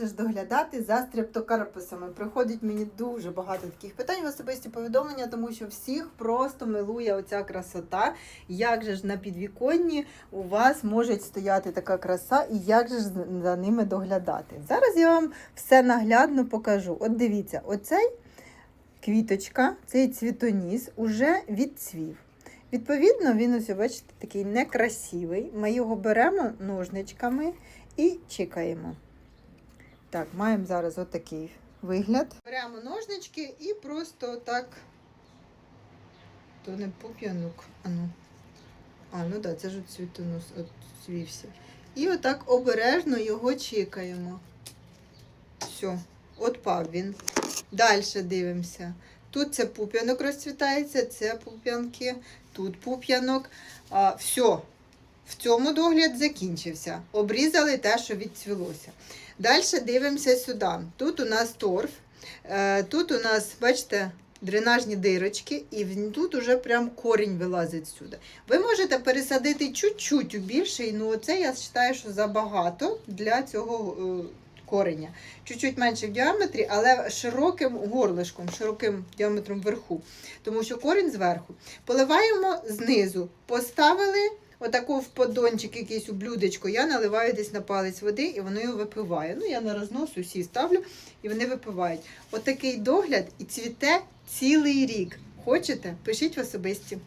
же ж доглядати за стрептокарпусами? Приходить мені дуже багато таких питань в особисті повідомлення, тому що всіх просто милує оця красота. Як же ж на підвіконні у вас може стояти така краса, і як же ж за ними доглядати? Зараз я вам все наглядно покажу. От дивіться, оцей квіточка, цей цвітоніс уже відцвів. Відповідно, він ось, бачите, такий некрасивий. Ми його беремо ножничками і чекаємо. Так, маємо зараз отакий вигляд. Беремо ножнички і просто так. То не пуп'янок. А ну, а, ну да, це ж цвітонос от цвівся. І отак обережно його чекаємо. Все, отпав він. Далі дивимося. Тут це пуп'янок розцвітається, це пуп'янки, тут пуп'янок. Все. В цьому догляд закінчився. Обрізали те, що відцвілося. Далі дивимося сюди. Тут у нас торф, е, тут у нас, бачите, дренажні дирочки, і тут уже прям корінь вилазить сюди. Ви можете пересадити чуть-чуть у більший, ну це я вважаю, що забагато для цього е, кореня. Чуть-чуть менше в діаметрі, але широким горлишком, широким діаметром вверху. Тому що корінь зверху. Поливаємо знизу. Поставили отаку в подончик якийсь у блюдечко. Я наливаю десь на палець води і воно його випиває. Ну, я на рознос усі ставлю і вони випивають. Отакий догляд і цвіте цілий рік. Хочете? Пишіть в особисті.